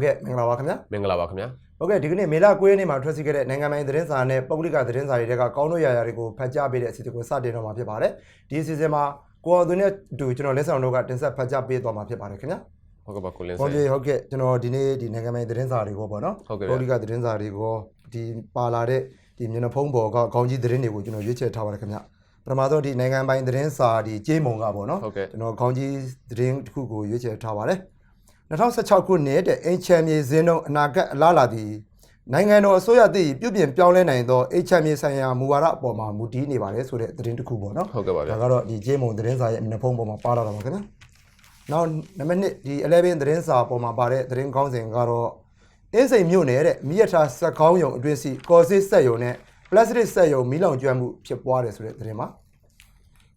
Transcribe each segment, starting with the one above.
ဟုတ်ကဲ့မင်္ဂလာပါခင်ဗျာမင်္ဂလာပါခင်ဗျာဟုတ်ကဲ့ဒီကနေ့မေလ9ရက်နေ့မှာထွက်စီခဲ့တဲ့နိုင်ငံပိုင်သတင်းစာနဲ့ပုဂ္ဂလိကသတင်းစာတွေကကောင်းတို့ရာရာတွေကိုဖတ်ကြားပေးတဲ့အစီအစဉ်ကိုစတင်တော့မှာဖြစ်ပါတယ်ဒီအစီအစဉ်မှာကိုအောင်သွင်းနဲ့အတူကျွန်တော်လက်ဆောင်တို့ကတင်ဆက်ဖတ်ကြားပေးသွားမှာဖြစ်ပါတယ်ခင်ဗျာဟုတ်ကဲ့ပါကိုလင်းဟုတ်စေကဲ့ဟုတ်ကဲ့ကျွန်တော်ဒီနေ့ဒီနိုင်ငံပိုင်သတင်းစာတွေကိုပေါ့နော်ဟုတ်ကဲ့ပုဂ္ဂလိကသတင်းစာတွေကိုဒီပါလာတဲ့ဒီမျက်နှာဖုံးပေါ်ကခေါင်းကြီးသတင်းတွေကိုကျွန်တော်ရွေးချယ်ထားပါတယ်ခင်ဗျာပထမဆုံးဒီနိုင်ငံပိုင်သတင်းစာဒီကြေးမုံကပေါ့နော်ဟုတ်ကဲ့ကျွန်တော်ခေါင်းကြီးသတင်းတစ်ခုကိုရွေးချယ်ထားပါတယ် 2016ခုနှစ်တဲ့အင်ချမ်မြေဇင်းတို့အနာဂတ်အလားလာသည်နိုင်ငံတော်အစိုးရတည်ပြုပြင်ပြောင်းလဲနိုင်သောအင်ချမ်မြေဆိုင်ရာမူဝါဒအပေါ်မှာမူတည်နေပါတယ်ဆိုတဲ့သတင်းတစ်ခုပေါ့နော်ဟုတ်ကဲ့ပါဗျာဒါကတော့ဒီကြေးမုံသတင်းစာရဲ့မျက်နှာဖုံးပေါ်မှာပါလာတာပါခင်ဗျာနောက်နံပါတ်1ဒီ11သတင်းစာပေါ်မှာပါတဲ့သတင်းကောင်းစဉ်ကတော့အင်းစိန်မြို့နယ်တဲ့မိရထားစက်ကောင်းယုံအတွင်းစီကော်စစ်ဆက်ယုံနဲ့ပလတ်စတစ်ဆက်ယုံမီးလောင်ကျွမ်းမှုဖြစ်ပွားတယ်ဆိုတဲ့သတင်းပါ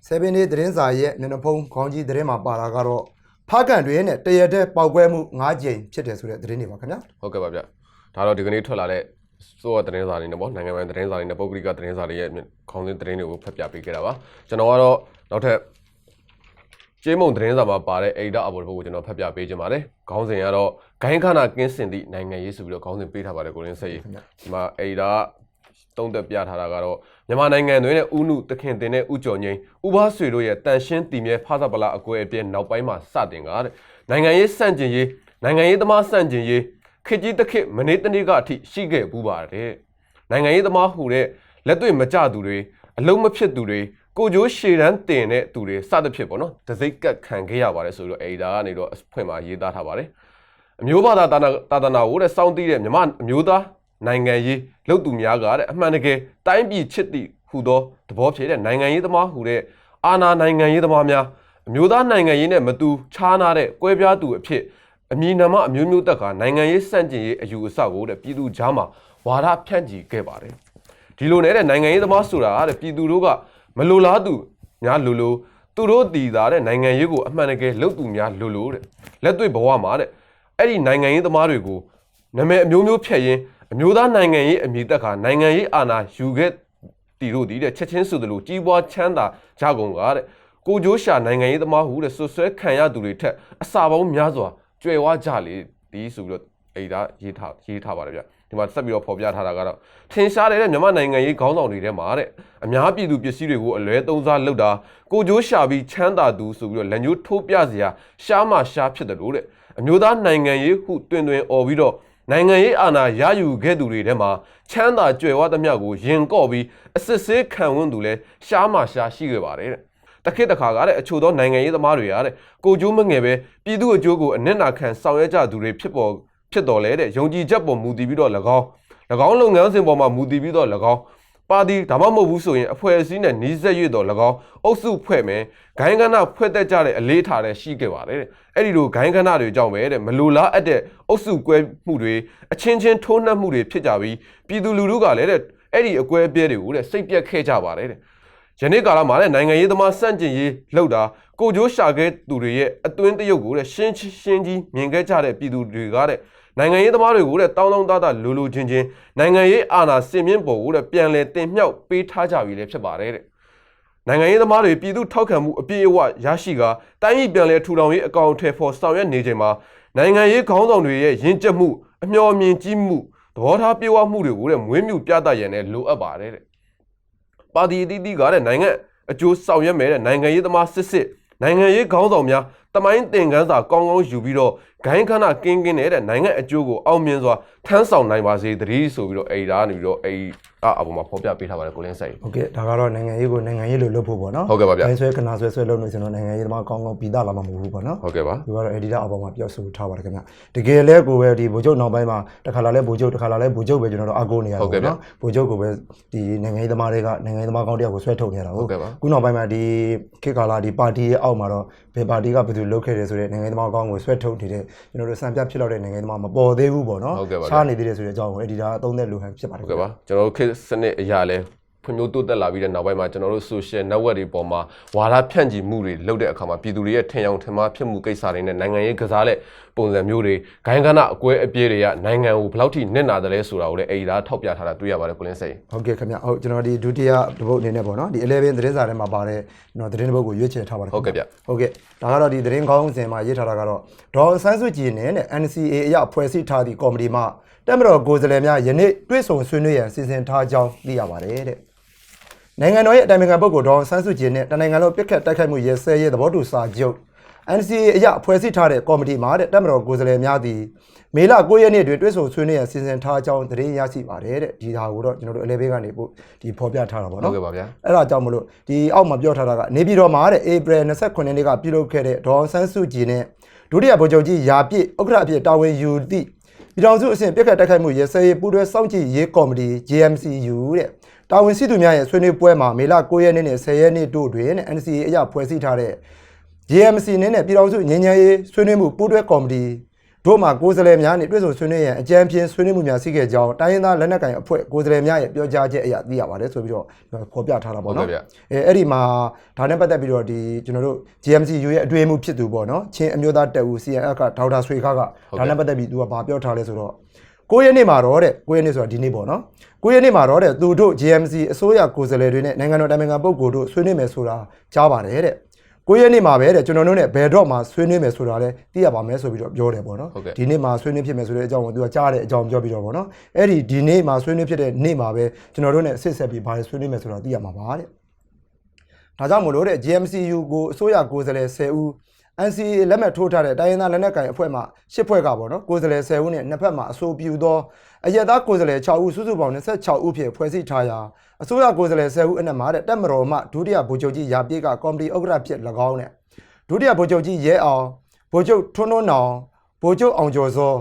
7 day သတင်းစာရဲ့မျက်နှာဖုံးခေါင်းကြီးသတင်းမှာပါတာကတော့ ဖားကန်တွေနဲ့တရက်တဲ့ပေါက်ကွဲမှု9ကြိမ်ဖြစ်တယ်ဆိုတဲ့သတင်းတွေပါခင်ဗျာဟုတ်ကဲ့ပါဗျာဒါတော့ဒီကနေ့ထွက်လာတဲ့စိုးရသတင်းစာတွေနဲ့ပေါ့နိုင်ငံပိုင်သတင်းစာတွေနဲ့ပုဂ္ဂလိကသတင်းစာတွေရဲ့ခေါင်းစဉ်သတင်းတွေကိုဖတ်ပြပေးခဲ့တာပါကျွန်တော်ကတော့နောက်ထပ်ကျေးမုံသတင်းစာမှာပါတဲ့အိဒါအဘော်ဘုတ်ကိုကျွန်တော်ဖတ်ပြပေးခြင်းပါတယ်ခေါင်းစဉ်ကတော့ဂိုင်းခနာကင်းစင်သည့်နိုင်ငံရေးဆိုပြီးတော့ခေါင်းစဉ်ပေးထားပါတယ်ကိုရင်းစိတ်ခင်ဗျာဒီမှာအိဒါ တုံးသက်ပြထားတာကတော့မြန်မာနိုင်ငံတွင်နဲ့ဥနုတခင်တင်တဲ့ဥကြော်ငိမ့်ဥပဆွေတို့ရဲ့တန်ရှင်းတည်မြဲဖားစပလာအကွဲအပြဲနောက်ပိုင်းမှာစတင်ကားတဲ့နိုင်ငံရေးစန့်ကျင်ရေးနိုင်ငံရေးသမားစန့်ကျင်ရေးခေတ်ကြီးတစ်ခေတ်မနေ့တနေ့ကအထိရှိခဲ့ပူးပါတယ်နိုင်ငံရေးသမားဟူတဲ့လက်တွေ့မကြသူတွေအလုံးမဖြစ်သူတွေကိုကြိုးရှည်တန်းတင်တဲ့သူတွေစသဖြင့်ပေါ့နော်တစိမ့်ကတ်ခံခဲ့ရပါတယ်ဆိုတော့အိဒါကနေတော့အဖွင့်မှာရေးသားထားပါတယ်အမျိုးဘာသာတာနာတာသနာကိုတဲ့စောင့်သိတဲ့မြမအမျိုးသား နိုင်ငံရေးလုပ်သူများကတဲ့အမှန်တကယ်တိုင်းပြည်ချစ်သည့်ဟူသောသဘောဖြစ်တဲ့နိုင်ငံရေးသမားဟူတဲ့အာနာနိုင်ငံရေးသမားများအမျိုးသားနိုင်ငံရေးနဲ့မတူခြားနာတဲ့ကွဲပြားသူအဖြစ်အမည်နာမအမျိုးမျိုးတက်ကနိုင်ငံရေးစန့်ကျင်ရေးအယူအဆကိုတဲ့ပြည်သူကြားမှာဝါဒဖြန့်ချီခဲ့ပါတယ်ဒီလိုနဲ့တဲ့နိုင်ငံရေးသမားဆိုတာကတဲ့ပြည်သူတို့ကမလိုလားသူများလိုလိုသူတို့တည်တာတဲ့နိုင်ငံရေးကိုအမှန်တကယ်လုပ်သူများလိုလိုတဲ့လက်တွေ့ဘဝမှာတဲ့အဲ့ဒီနိုင်ငံရေးသမားတွေကိုနာမည်အမျိုးမျိုးဖြတ်ရင်း အမျိုးသားနိုင်ငံရေးအမည်တက်ကနိုင်ငံရေးအာဏာယူခဲ့တီတို့ဒီတဲ့ချက်ချင်းဆိုသလိုကြီးပွားချမ်းသာကြကုန်ကတဲ့ကိုကျိုးရှာနိုင်ငံရေးသမားဟုတဲ့ဆွဆွဲခံရသူတွေထက်အစာပေါင်းများစွာကြွယ်ဝကြလေဒီဆိုပြီးတော့အဲ့ဒါရေးထားရေးထားပါတယ်ဗျဒီမှာဆက်ပြီးတော့ဖော်ပြထားတာကတော့ထင်ရှားတဲ့မြန်မာနိုင်ငံရေးခေါင်းဆောင်တွေထဲမှာတဲ့အများပြည်သူပစ္စည်းတွေကိုအလွဲသုံးစားလုပ်တာကိုကျိုးရှာပြီးချမ်းသာသူဆိုပြီးတော့လက်ညှိုးထိုးပြစရာရှားမှရှားဖြစ်တယ်လို့တဲ့အမျိုးသားနိုင်ငံရေးဟုတွင်တွင်អော်ပြီးတော့ နိုင်ငံရေးအာဏာရယူခဲ့သူတွေထဲမှာချမ်းသာကြွယ်ဝသမျှကိုရင်ကော့ပြီးအစစ်ဆေးခံဝန်သူလဲရှားမှရှားရှိခဲ့ပါတယ်တဲ့တခေတ်တခါကတဲ့အချို့သောနိုင်ငံရေးသမားတွေရတဲ့ကိုကျိုးမငယ်ပဲပြည်သူအကျိုးကိုအနစ်နာခံဆောင်ရွက်ကြသူတွေဖြစ်ပေါ်ဖြစ်တော်လဲတဲ့ယုံကြည်ချက်ပေါ်မူတည်ပြီးတော့၎င်း၎င်းလုပ်ငန်းစဉ်ပေါ်မှာမူတည်ပြီးတော့၎င်း ပါတီဒါမှမဟုတ်ဘူးဆိုရင်အဖွဲ့အစည်းနဲ့နှီးစက်ရွေ့တော်၎င်းအုပ်စုဖွဲ့မယ်ဂိုင်းကနဖွဲ့သက်ကြတဲ့အလေးထားတဲ့ရှိခဲ့ပါတယ်တဲ့အဲ့ဒီလိုဂိုင်းကနတွေကြောင့်ပဲတဲ့မလိုလားအပ်တဲ့အုပ်စုကွဲမှုတွေအချင်းချင်းထိုးနှက်မှုတွေဖြစ်ကြပြီးပြည်သူလူထုကလည်းတဲ့အဲ့ဒီအကွဲအပြဲတွေကိုတဲ့စိတ်ပြက်ခဲ့ကြပါတယ်တဲ့ယနေ့ကာလမှာတဲ့နိုင်ငံရေးသမားစန့်ကျင်ရေးလှုပ်တာကိုကြိုးရှာခဲ့သူတွေရဲ့အတွင်းတရုပ်ကိုတဲ့ရှင်းရှင်းကြီးမြင်ခဲ့ကြတဲ့ပြည်သူတွေကတဲ့ နိုင်ငံရေးသမားတွေကိုတဲ့တောင်းတောင်းတတလူလူချင်းချင်းနိုင်ငံရေးအာဏာစင်မြင့်ပေါ်ကိုတဲ့ပြန်လည်တင်မြှောက်ပေးထားကြပြီလေဖြစ်ပါတယ်တဲ့နိုင်ငံရေးသမားတွေပြည်သူထောက်ခံမှုအပြည့်အဝရရှိကာတိုင်းပြည်ပြန်လည်ထူထောင်ရေးအကောင့်ထဲပေါ်ဆောင်ရွက်နေချိန်မှာနိုင်ငံရေးခေါင်းဆောင်တွေရဲ့ယဉ်ကျေးမှုအမျှော်အမြင်ကြီးမှုသဘောထားပြေဝမှုတွေကိုတဲ့မွေးမြူပြသရန်နဲ့လိုအပ်ပါတယ်တဲ့ပါတီအသီးသီးကတဲ့နိုင်ငံအကျိုးဆောင်ရွက်မဲ့တဲ့နိုင်ငံရေးသမားစစ်စစ်နိုင်ငံရေးခေါင်းဆောင်များ တမိုင်းသင်ခန်းစာကောင်းကောင်းယူပြီးတော့ဂိုင်းခဏကင်းကင်းနေတဲ့နိုင်ငံအကျိုးကိုအောင်မြင်စွာထမ်းဆောင်နိုင်ပါစေတည်းဆိုပြီးတော့အဲ့ဒါနေပြီးတော့အဲ့အအပေါ်မှာဖော်ပြပေးထားပါတယ်ကိုလင်းစိတ်ဟုတ်ကဲ့ဒါကတော့နိုင်ငံရေးကိုနိုင်ငံရေးလိုလုပ်ဖို့ပေါ့နော်ဟုတ်ကဲ့ပါဗျာတိုင်းဆွဲခဏဆွဲဆွဲလုပ်လို့ကျွန်တော်နိုင်ငံရေးသမားကောင်းကောင်းပြီးသားလာမှာမဟုတ်ဘူးပေါ့နော်ဟုတ်ကဲ့ပါဒီကတော့ editor အပေါ်မှာပြောဆိုထားပါတယ်ခင်ဗျတကယ်လဲကိုပဲဒီဗိုလ်ချုပ်နောက်ပိုင်းမှာတစ်ခါလာလဲဗိုလ်ချုပ်တစ်ခါလာလဲဗိုလ်ချုပ်ပဲကျွန်တော်တို့အကိုနေရတာဟုတ်ကဲ့ပေါ့ဗျနော်ဗိုလ်ချုပ်ကိုပဲဒီနိုင်ငံရေးသမားတွေကနိုင်ငံရေးသမားကောင်းတယောက်ကိုဆွဲထုတ်နေရတာဟုဟုတ်ကဲ့ပါခုနောက်ပိုင်းမှာဒီခေတ်ကာလဒီပါတီရဲ့အောက်မှာတော့ ဘယ်ပါတီကဘယ်သူလုပ်ခဲ့တယ်ဆိုတဲ့နိုင်ငံရေးသမားကောင်းကိုဆွဲထုတ်နေတဲ့ကျွန်တော်တို့စံပြဖြစ်လောက်တဲ့နိုင်ငံရေးသမားမပေါ်သေးဘူးပေါ့နော်ဟုတ်ကဲ့ပါဗျရှားနေသေးတယ်ဆိုတဲ့အကြောင်းကို editor အသုံးသက်လူဟန်ဖြစ်ပါတယ်ဟုတ်ကဲ့ပါကျွန်တော်တို့ခေတ်စနစ်အရာလဲဖွံ့ဖြိုးတိုးတက်လာပြီးတဲ့နောက်ပိုင်းမှာကျွန်တော်တို့ social network တွေပေါ်မှာဝါဒဖြန့်ချီမှုတွေလုပ်တဲ့အခါမှာပြည်သူတွေရဲ့ထင်အောင်ထင်မှားဖြစ်မှုကိစ္စတွေနဲ့နိုင်ငံရေးကစားလက်ပုံစံမျိုးတွေဂိုင်းကနအကွဲအပြဲတွေကနိုင်ငံကိုဘယ်လောက်ထိနစ်နာတယ်လဲဆိုတာကိုလည်းအဲ့ဒီဒါထောက်ပြထားတာတွေ့ရပါတယ်ကိုလင်းစိန်ဟုတ်ကဲ့ခင်ဗျဟုတ်ကျွန်တော်ဒီဒုတိယတစ်ပုတ်အနေနဲ့ပေါ့နော်ဒီ11သတင်းစာထဲမှာပါတဲ့ကျွန်တော်သတင်းတစ်ပုတ်ကိုရွေးချယ်ထားပါတယ်ဟုတ်ကဲ့ဗျဟုတ်ကဲ့ဒါကတော့ဒီသတင်းကောင်းစဉ်မှာရေးထားတာကတော့ဒေါ်ဆန်းစုကြည်နဲ့ NCA အရဖွဲ့စည်းထားသည့်ကော်မတီမှတက်မတော်ကိုယ်စားလှယ်များယနေ့တွေ့ဆုံဆွေးနွေးရန်စီစဉ်ထားကြောင်းသိရပါတယ်တဲ့နိုင်ငံတော်ရဲ့အတိုင်ပင်ခံပုဂ္ဂိုလ်ဒေါ်ဆန်းစုကြည်နဲ့တနိုင်ငံလုံးပြစ်ခတ်တိုက်ခိုက်မှုရဲစဲရဲသဘောတူစာချုပ် NCA အရဖွဲ့စည်းထားတဲ့ကော်မတီမှတဲ့တက်မတော်ကိုယ်စားလှယ်များသည်မေလ9ရက်နေ့တွင်တွေ့ဆုံဆွေးနွေးရန်စီစဉ်ထားကြောင်းသတင်းရရှိပါတယ်တဲ့ဒီဟာကိုတော့ကျွန်တော်တို့11ကနေပို့ဒီဖော်ပြထားတာပေါ့ဟုတ်နော်ကဲ့ပါဗျာအဲ့ဒါကြောင့်မလို့ဒီအောက်မှာပြောထားတာကနေပြည်တော်မှာတဲ့ဧပြီ29ရက်နေ့ကပြုလုပ်ခဲ့တဲ့ဒေါ်အောင်ဆန်းစုကြည်နဲ့ဒုတိယဗိုလ်ချုပ်ကြီးယာပြည့်ဥက္ကဋ္ဌအဖြစ်တာဝန်ယူသည့်ပြည်တော်စုအဆင့်ပြက်ခတ်တိုက်ခိုက်မှုရဲစဲရေးပူးတွဲစောင့်ကြည့်ရေးကော်မတီ JMCU တဲ့တာဝန်ရှိသူများရဲ့ဆွေးနွေးပွဲမှာမေလ9ရက်နေ့နဲ့10ရက်နေ့တို့တွင်တဲ့ NCA အရဖွဲ့စည်းထားတဲ့ JMC နဲ့နဲ့ပြည်တော်စုငញ្ញရေးဆွေးနွေးမှုပူးတွဲကော်မတီတို့မှာကိုယ်စားလှယ်များနဲ့တွေ့ဆုံဆွေးနွေးရန်အကြံပြင်းဆွေးနွေးမှုများရှိခဲ့ကြောင်းတိုင်းရင်းသားလက်နက်ကိုင်အဖွဲ့ကိုယ်စားလှယ်များရဲ့ပြောကြားချက်အရသိရပါတယ်ဆိုပြီးတော့ဖော်ပြထားတာပေါ့နော်ဟုတ်ကဲ့ဗျအဲအဲ့ဒီမှာဒါနဲ့ပတ်သက်ပြီးတော့ဒီကျွန်တော်တို့ GMCU ရဲ့အတွင်းမှုဖြစ်သူပေါ့နော်ချင်းအမျိုးသားတပ်ဦး CNF ကဒေါက်တာဆွေခါကဒါနဲ့ပတ်သက်ပြီးသူကဗာပြောထားလဲဆိုတော့9ရက်နေ့မှာတော့တဲ့9ရက်နေ့ဆိုတာဒီနေ့ပေါ့နော်9ရက်နေ့မှာတော့တဲ့သူတို့ GMC အစိုးရကိုယ်စားလှယ်တွေနဲ့နိုင်ငံတော်တိုင်ပင်ခံပုဂ္ဂိုလ်တို့ဆွေးနွေးမယ်ဆိုတာကြားပါတယ်တဲ့ 9ရက်နေ့မှာပဲတဲ့ကျွန်တော်တို့ ਨੇ ဘယ်တော့မှဆွေးနွေးမယ်ဆိုတာလဲသိရပါမယ်ဆိုပြီးတော့ပြောတယ်ပေါ့နော်ဟုတ်ကဲ့ဒီနေ့မှာဆွေးနွေးဖြစ်မယ်ဆိုတဲ့အကြောင်းကိုသူကကြားတဲ့အကြောင်းပြောပြီးတော့ပေါ့နော်အဲ့ဒီဒီနေ့မှာဆွေးနွေးဖြစ်တဲ့နေ့မှာပဲကျွန်တော်တို့ ਨੇ အစစ်ဆက်ပြီးဘာလဲဆွေးနွေးမယ်ဆိုတာသိရမှာပါတဲ့ဒါကြောင့်မလို့တဲ့ GMCU ကိုအစိုးရကိုယ်စားလှယ်10ဦး NCA လက်မှတ်ထိုးထားတဲ့တိုင်းရင်းသားလက်နက်ကိုင်အဖွဲ့မှ10ဖွဲ့ကပေါ့နော်ကိုယ်စားလှယ်10ဦးနဲ့နှစ်ဖက်မှအဆိုပြုသောအရက်သားကိုယ်စားလှယ်6ဦးစုစုပေါင်း26ဦးဖြင့်ဖွဲ့စည်းထားရာအစိုးရကိုယ်စားလှယ်10ဦးအနက်မှာတဲ့တက်မတော်မှဒုတိယဗိုလ်ချုပ်ကြီးရာပြေးကကော်မတီဥက္ကဋ္ဌဖြစ်၎င်းနဲ့ဒုတိယဗိုလ်ချုပ်ကြီးရဲအောင်ဗိုလ်ချုပ်ထွန်းထွန်းနောင်ဗိုလ်ချုပ်အောင်ကျော်စော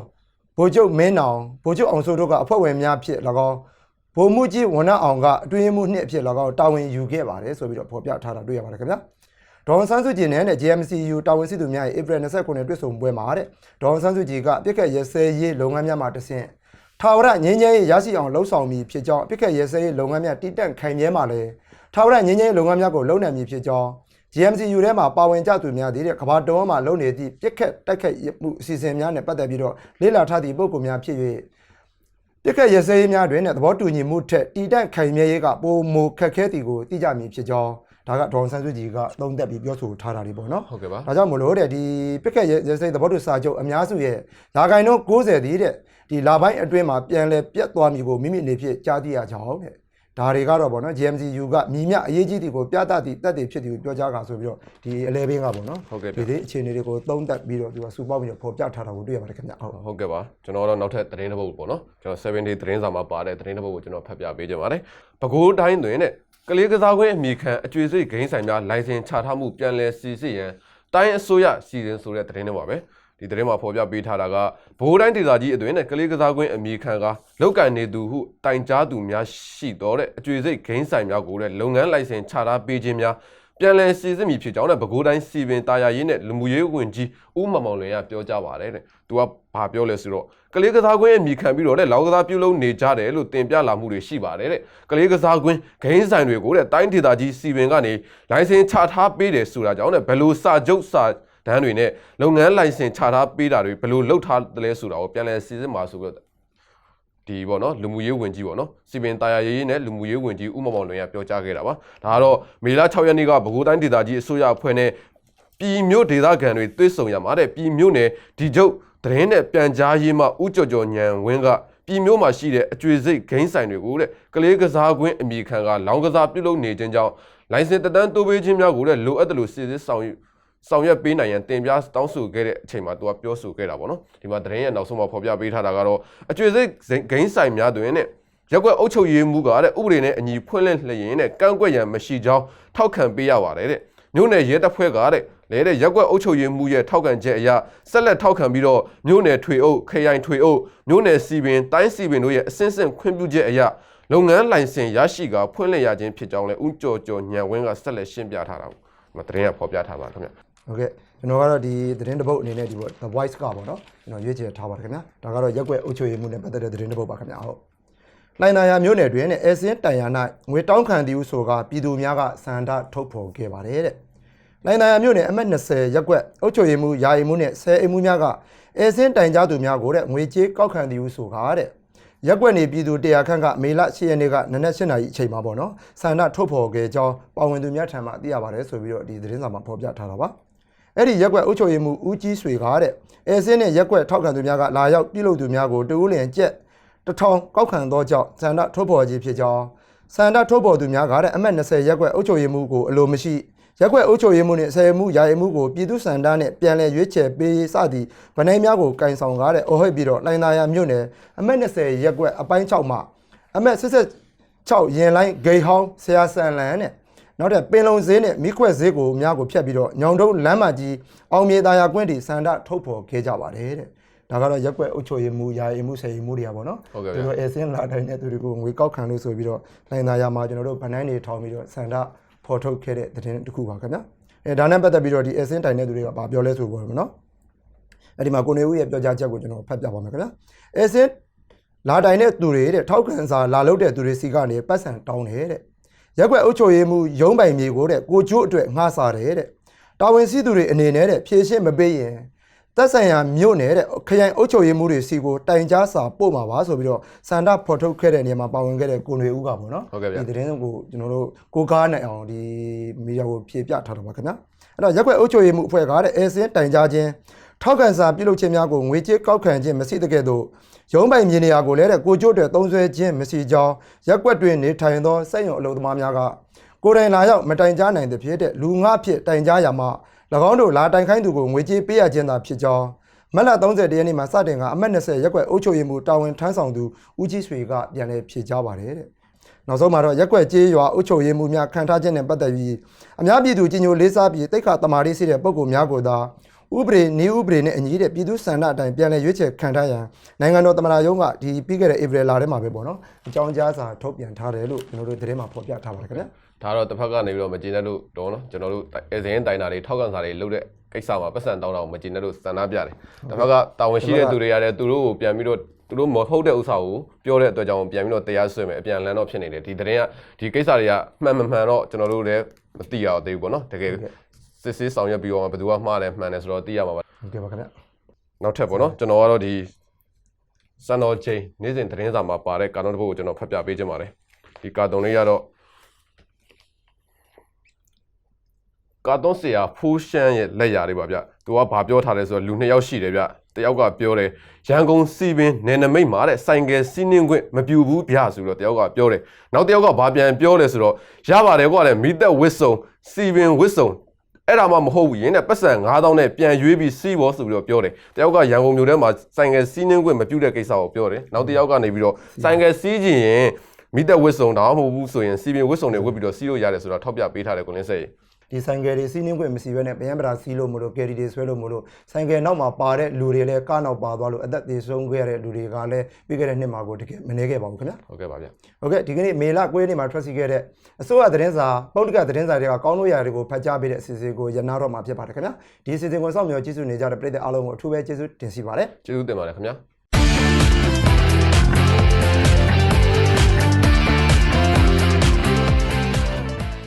ဗိုလ်ချုပ်မင်းနောင်ဗိုလ်ချုပ်အောင်စိုးတို့ကအဖွဲ့ဝင်များဖြစ်၎င်းဗိုလ်မှူးကြီးဝန်ထမ်းအောင်ကအတွင်းရေးမှူးနှစ်အဖြစ်၎င်းတာဝန်ယူခဲ့ပါတယ်ဆိုပြီးတော့ဖော်ပြထားတာတွေ့ရပါတယ်ခင်ဗျာ ဒေါန်ဆန်းစုကြည်နဲ့ JMCU တာဝန်ရှိသူများရဲ့ April 29ရက်တွေ့ဆုံပွဲမှာတဲ့ဒေါန်ဆန်းစုကြည်ကအပြစ်ခတ်ရဲစဲရေးလုပ်ငန်းများမှာတဆင့်ထာဝရငင်းငယ်ရေးရရှိအောင်လှုံ့ဆော်မည်ဖြစ်ကြောင်းအပြစ်ခတ်ရဲစဲရေးလုပ်ငန်းများတည်တံ့ခိုင်မြဲမှာလဲထာဝရငင်းငယ်ရေးလုပ်ငန်းများကိုလုပ်နိုင်မည်ဖြစ်ကြောင်း GMCU ထဲမှာပါဝင်ကြသူများသည်တဲ့ကဘာတော်မှာလုပ်နေသည့်ပြစ်ခတ်တိုက်ခတ်မှုအစီအစဉ်များနဲ့ပတ်သက်ပြီးတော့လေ့လာထားသည့်ပုဂ္ဂိုလ်များဖြစ်၍ပြစ်ခတ်ရစဲရေးများတွင်နဲ့သဘောတူညီမှုထက်တီတန့်ခိုင်မြဲရေးကပိုမိုခက်ခဲသည်ကိုသိကြမည်ဖြစ်ကြောင်း ဒါကဒေါန်ဆန်းစုကြည်ကသုံးသက်ပြီးပြောဆိုထားတာတွေပေါ့နော်ဟုတ်ကဲ့ပါဒါကြောင့်မလို့တဲ့ဒီပြစ်ခတ်ရစဲသဘောတူစာချုပ်အများစုရဲ့ရာဂိုင်နှုန်း90သည်တဲ့ဒီလာပိုင်းအတွင်းမှာပြန်လဲပြတ်သွားမည်ကိုမိမိအနေဖြင့်ကြားသိရကြောင်းတဲ့ဒါတွေကတော့ဗောနော် GMCU ကမြည်မြအရေးကြီးသည်ကိုပြသသည့်တက်တည်ဖြစ်သည်ကိုပြောကြားတာဆိုပြီးတော့ဒီအလဲဘင်းကဗောနော်ဟုတ်ကဲ့ဒီဒီအခြေအနေတွေကိုသုံးသက်ပြီးတော့သူကစူပေါင်းပြီးတော့ဖော်ပြထားတာကိုတွေ့ရပါတယ်ခင်ဗျဟုတ်ဟုတ်ကဲ့ပါကျွန်တော်တော့နောက်ထပ်သတင်းတစ်ပုဒ်ပေါ့နော်ကျွန်တော်7 day သတင်းစာမှာပါတဲ့သတင်းတစ်ပုဒ်ကိုကျွန်တော်ဖတ်ပြပေးကြပါတယ်ပဲခူးတိုင်းတွင်တဲ့ ကလေးကစားကွင်းအမိခံအကျွေစိတ်ဂိမ်းဆိုင်များလိုင်စင်ချထားမှုပြန်လည်စီစစ်ရန်တိုင်းအစိုးရစီစဉ်ဆိုတဲ့သတင်းတွေပါပဲဒီသတင်းမှာဖော်ပြပေးထားတာကဘိုးတိုင်းဒေသကြီးအတွင်းနဲ့ကလေးကစားကွင်းအမိခံကလောက်ကင်နေသူဟုတိုင်ကြားသူများရှိတော့တဲ့အကျွေစိတ်ဂိမ်းဆိုင်များကိုတဲ့လုပ်ငန်းလိုင်စင်ချထားပေးခြင်းများပြန်လည်စီစစ်မိဖြစ်ကြောင်းနဲ့ပဲခူးတိုင်းစီပင်တာယာရေးနဲ့လူမှုရေးဝန်ကြီးဦးမောင်မောင်လွင်ကပြောကြားပါတယ်တဲ့။သူက ဘာပြောလဲဆိုတော့ကလေးကစားကွင်းအမိခံပြီးတော့တဲ့လောက်ကစားပြုလုပ်နေကြတယ်လို့တင်ပြလာမှုတွေရှိပါတယ်တဲ့။ကလေးကစားကွင်းဂိမ်းဆိုင်တွေကိုတဲ့တိုင်းဒေသကြီးစီပင်ကနေလိုင်စင်ချထားပေးတယ်ဆိုတာကြောင့်တဲ့ဘယ်လိုစာချုပ်စာတန်းတွေနဲ့လုပ်ငန်းလိုင်စင်ချထားပေးတာတွေဘယ်လိုလုပ်ထားတယ်လဲဆိုတာကိုပြန်လည်စီစစ်မှာဆိုပြီးတော့ဒီပေါ့နော်လူမှုရေးဝန်ကြီးပေါ့နော်စီပင်တာယာရေးနဲ့လူမှုရေးဝန်ကြီးဦးမောင်မောင်လွင်ကပြောကြားခဲ့တာပါဒါကတော့မေလ6ရက်နေ့ကပဲခူးတိုင်းဒေသကြီးအစိုးရအဖွဲ့နဲ့ပြည်မြို့ဒေသခံတွေတွေ့ဆုံရမှာတဲ့ပြည်မြို့နယ်ဒီကျုပ် သတင်းနဲ့ပြန်ကြားရေးမှဦးကျော်ကျော်ညံဝင်းကပြည်မြို့မှာရှိတဲ့အကျွေစိတ်ဂိမ်းဆိုင်တွေကိုတဲ့ကလေးကစားကွင်းအမိခံကလောင်းကစားပြုလုပ်နေခြင်းကြောင့်လိုင်စင်တတန်းတိုးပေးခြင်းများကိုတဲ့လိုအပ်တယ်လို့စစ်စစ်ဆောင်ရွက်ဆောင်ရွက်ပေးနိုင်ရန်တင်ပြတောင်းဆိုခဲ့တဲ့အချိန်မှာသူကပြောဆိုခဲ့တာပေါ့နော်ဒီမှာသတင်းရဲ့နောက်ဆုံးမှာဖော်ပြပေးထားတာကတော့အကျွေစိတ်ဂိမ်းဆိုင်များတွင်နဲ့ရက်ွက်အုပ်ချုပ်ရေးမှုကတဲ့ဥပဒေနဲ့အညီဖွင့်လှစ်လျင်နဲ့ကန့်ကွက်ရန်မရှိကြောင်းထောက်ခံပေးရပါတယ်တဲ့မြို့နယ်ရဲတပ်ဖွဲ့ကတဲ့ လဲတဲ့ရက်ွက်အုပ်ချုပ်ရေးမှုရဲ့ထောက်ခံချက်အရဆက်လက်ထောက်ခံပြီးတော့မြို့နယ်ထွေအုပ်ခရိုင်ထွေအုပ်မြို့နယ်စီပင်တိုင်းစီပင်တို့ရဲ့အစင်းစင်ခွင့်ပြုချက်အရလုပ်ငန်းလိုင်စင်ရရှိကဖွင့်လှစ်ရခြင်းဖြစ်ကြောင်းလဲဦးကျော်ကျော်ညံဝင်းကဆက်လက်ရှင်းပြထားတာကိုဒီမှာသတင်းကဖော်ပြထားပါခင်ဗျဟုတ်ကဲ့ကျွန်တော်ကတော့ဒီသတင်းတစ်ပုတ်အနေနဲ့ဒီပေါ့ The Voice ကပေါ့နော်ကျွန်တော်ရွေးချယ်ထားပါတယ်ခင်ဗျာဒါကတော့ရက်ွက်အုပ်ချုပ်ရေးမှုနဲ့ပတ်သက်တဲ့သတင်းတစ်ပုတ်ပါခင်ဗျာဟုတ်လိုင်နာယာမြို့နယ်တွင်နဲ့အဲစင်းတန်ယာ၌ငွေတောင်းခံသည်ဟုဆိုကပြည်သူများကစန္ဒထုတ်ဖော်ခဲ့ပါတယ်တဲ့ လိုင်သာယာမြို့နယ်အမှတ်20ရပ်ကွက်အုပ်ချုပ်ရေးမှူးယာယီမှူးနဲ့ဆယ်အိမ်မှူးများကအဲစင်းတိုင်ကြားသူများကိုတဲ့ငွေကြေးကောက်ခံသည်ဟုဆိုကားတဲ့ရက်ကွက်နေပြည်သူတရားခန့်ကမေလ10ရက်နေ့ကနနက်7နာရီအချိန်မှာပေါ့နော်ဆန္ဒထုတ်ဖော်ခဲ့ကြောင်းပါဝင်သူများထံမှသိရပါတယ်ဆိုပြီးတော့ဒီသတင်းစာမှာဖော်ပြထားတာပါအဲ့ဒီရက်ကွက်အုပ်ချုပ်ရေးမှူးဦးကြီးဆွေကားတဲ့အဲစင်းနဲ့ရက်ကွက်ထောက်ခံသူများကလာရောက်ပြုလုပ်သူများကိုတူဦးလင်ကျက်တစ်ထောင်ကောက်ခံသောကြောင့်ဆန္ဒထုတ်ဖော်ခြင်းဖြစ်ကြောင်းစန္ဒထုတ်ပေါ်သူများကတဲ့အမှတ်20ရက်ကွက်အုပ်ချုပ်ရေးမှုကိုအလိုမရှိ ရက်ကွက်အုပ်ချုပ်ရေးမှုနဲ့ဆယ်မှုယာယီမှုကိုပြည်သူစန္ဒနဲ့ပြန်လည်ရွေးချယ်ပေးစသည့်ဗနိုင်များကိုကင်ဆောင်ကားတဲ့အော်ဟိတ်ပြီးတော့လိုင်သာယာမြို့နယ်အမှတ်20ရက်ကွက်အပိုင်း6မှာအမှတ်66ရင်လိုင်းဂိတ်ဟောင်းဆရာဆန်လန်နဲ့နောက်တဲ့ပင်လုံဈေးနဲ့မိခွက်ဈေးကိုများကိုဖျက်ပြီးတော့ညောင်တုံးလမ်းမကြီးအောင်မြေသာယာကွင်းတီစန္ဒထုတ်ဖော်ခဲ့ကြပါတယ်တဲ့ဒါကတော့ရက်ကွက်အုပ်ချုပ်ရေးမှုယာယီမှုဆယ်မှုတွေကပေါ့နော်ဟုတ်ကဲ့သူဗျာတို့အဲစင်းလာတိုင်းတဲ့သူတွေကိုငွေကောက်ခံလို့ဆိုပြီးတော့လိုင်သာယာမှာကျွန်တော်တို့ဗနိုင်တွေထောင်ပြီးတော့စန္ဒ ဖော်ထုတ်ခဲ့တဲ့သတင်းတစ်ခုပါခင်ဗျာအဲဒါနဲ့ပတ်သက်ပြီးတော့ဒီအဲစင်းတိုင်တဲ့သူတွေကဘာပြောလဲဆိုပေါ်မယ်နော်အဲ့ဒီမှာကိုနေဦးရဲ့ပြောကြားချက်ကိုကျွန်တော်ဖတ်ပြပါမယ်ခင်ဗျာအဲစင်းလာတိုင်တဲ့သူတွေတဲ့ထောက်ခံစာလာလုပ်တဲ့သူတွေစီကနေပတ်စံတောင်းတယ်တဲ့ရက်ွက်အုပ်ချုပ်ရေးမှုရုံးပိုင်မြေကိုတဲ့ကိုကျိုးအတွက်ငှားစားတယ်တဲ့တာဝန်ရှိသူတွေအနေနဲ့တဲ့ဖြည့်ရှင်းမပေးရင် သက်ဆိုင်ရာမြို့နယ်တဲ့ခရိုင်အုပ်ချုပ်ရေးမှုတွေစီကိုတိုင်ကြားစာပို့မှာပါဆိုပြီးတော့စန္ဒဖော်ထုတ်ခဲ့တဲ့နေရာမှာပါဝင်ခဲ့တဲ့ကိုနေဦးကပေါ့နော်ဟုတ်ကဲ့ဗျာဒီသတင်းကိုကျွန်တော်တို့ကိုကားနိုင်အောင်ဒီမီဒီယာကိုဖြည့်ပြထားတော့ပါခင်ဗျာအဲ့တော့ရက်ွက်အုပ်ချုပ်ရေးမှုအဖွဲ့ကားတဲ့အဲစင်းတိုင်ကြားခြင်းထောက်ခံစာပြုလုပ်ခြင်းများကိုငွေကြေးကောက်ခံခြင်းမရှိတဲ့ကဲ့သို့ရုံးပိုင်မြေနေရာကိုလည်းတဲ့ကိုကျိုးတွေသုံးဆွဲခြင်းမရှိကြောင်းရက်ွက်တွင်နေထိုင်သောစက်ရုံအလုပ်သမားများကကိုယ်တိုင်လာရောက်မတိုင်ကြားနိုင်တဲ့ဖြစ်တဲ့လူငါဖြစ်တိုင်ကြားရမှာ၎ င်းတို့လာတိုင်ခိုင်းသူကိုငွေကြေးပေးရခြင်းသာဖြစ်ကြောင်းမက်လ30ရက်နေ့မှာစတင်ကအမှတ်20ရက်ွက်အုပ်ချုပ်ရေးမှူတာဝန်ထမ်းဆောင်သူဦးကြီးဆွေကပြန်လည်ဖြေကြားပါတယ်တဲ့နောက်ဆုံးမှာတော့ရက်ွက်ကျေးရွာအုပ်ချုပ်ရေးမှူများခံထားခြင်းနဲ့ပတ်သက်ပြီးအများပြည်သူကြီးညိုလေးစားပြီးတိတ်ခါတမာရီရှိတဲ့ပုံကိုများကိုသာဥပဒေနေဥပဒေနဲ့အညီတဲ့ပြည်သူစန္ဒအတိုင်းပြန်လည်ရွေးချယ်ခံထားရန်နိုင်ငံတော်သမ္မတရုံးကဒီပြီးခဲ့တဲ့ဧပြီလထဲမှာပဲပေါ့နော်အကြောင်းကြားစာထုတ်ပြန်ထားတယ်လို့ကျွန်တော်တို့သတင်းမှာဖော်ပြထားပါတယ်ခင်ဗျာ ဒါတော့တစ်ဖက်ကနေပြီးတော့မကျေနပ်လို့တော့နော်ကျွန်တော်တို့အဲဇင်းတိုင်တာတွေထောက်ကန်စာတွေလုပ်တဲ့ကိစ္စမှာပတ်စံတောင်းတော့မကျေနပ်လို့စံနာပြတယ်တစ်ဖက်ကတာဝန်ရှိတဲ့သူတွေရတယ်သူတို့ကိုပြန်ပြီးတော့သူတို့မဟုတ်တဲ့ဥစ္စာကိုပြောတဲ့အတွက်ကြောင့်ပြန်ပြီးတော့တရားစွဲမယ်အပြန်လန်းတော့ဖြစ်နေတယ်ဒီသတင်းကဒီကိစ္စတွေကမှန်မမှန်တော့ကျွန်တော်တို့လည်းမသိရတော့သေးဘူးပေါ့နော်တကယ်စစ်စစ်ဆောင်ရွက်ပြီးတော့ဘယ်သူကမှားတယ်မှန်တယ်ဆိုတော့သိရမှာပါဟုတ်ကဲ့ပါခင်ဗျာနောက်ထပ်ပေါ့နော်ကျွန်တော်ကတော့ဒီစံတော်ချိန်နေ့စဉ်သတင်းစာမှာပါတဲ့ကာတွန်းတစ်ပုဒ်ကိုကျွန်တော်ဖတ်ပြပေးခြင်းပါတယ်ဒီကာတွန်းလေးကတော့ ကာတွန်းဆရာဖိုးရှမ်းရဲ့လက်ရာလေးပါဗျသူကဘာပြောထားလဲဆိုတော့လူနှစ်ယောက်ရှိတယ်ဗျတယောက်ကပြောတယ်ရန်ကုန်စီပင်နယ်နမိတ်မှာတဲ့ဆိုင်ကယ်စီးနှင်းခွင့်မပြူဘူးဗျဆိုတော့တယောက်ကပြောတယ်နောက်တယောက်ကဘာပြန်ပြောလဲဆိုတော့ရပါတယ်ကွာလေမိသက်ဝစ်စုံစီပင်ဝစ်စုံအဲ့ဒါမှမဟုတ်ဘူးရင်းနဲ့ပတ်စံ9000နဲ့ပြန်ရွေးပြီးစီးဖို့ဆိုပြီးတော့ပြောတယ်တယောက်ကရန်ကုန်မြို့ထဲမှာဆိုင်ကယ်စီးနှင်းခွင့်မပြုတဲ့ကိစ္စကိုပြောတယ်နောက်တစ်ယောက်ကနေပြီးတော့ဆိုင်ကယ်စီးခြင်းရင်မိသက်ဝစ်စုံတော့မဟုတ်ဘူးဆိုရင်စီပင်ဝစ်စုံတွေဝစ်ပြီးတော့စီးလို့ရတယ်ဆိုတော့ထောက်ပြပေးထားတယ်ကိုလင်းစိတ် ဒီဆိုင်ကယ်တွေစီးနှင်းခွင့်မရှိဘဲနဲ့ဗျံပရာစီးလို့မလို့ကယ်ရီတွေဆွဲလို့မလို့ဆိုင်ကယ်နောက်မှာပါတဲ့လူတွေလည်းကားနောက်ပါသွားလို့အသက်သေဆုံးခဲ့ရတဲ့လူတွေကလည်းပြီးခဲ့တဲ့နှစ်မှာကိုတကယ်မနေခဲ့ပါဘူးခင်ဗျာဟုတ်ကဲ့ပါဗျဟုတ်ကဲ့ဒီကနေ့မေလ9ရက်နေ့မှာထွက်စီခဲ့တဲ့အစိုးရသတင်းစာပုဒ်တကသတင်းစာတွေကကောင်းလို့ရတယ်တွေကိုဖတ်ကြားပေးတဲ့အစီအစဉ်ကိုရနာတော့မှာဖြစ်ပါတယ်ခင်ဗျာဒီအစီအစဉ်ကိုစောင့်မျှော်ကြည့်ရှုနေကြတဲ့ပရိသတ်အားလုံးကိုအထူးပဲကျေးဇူးတင်စီပါတယ်ကျေးဇူးတင်ပါတယ်ခင်ဗျာ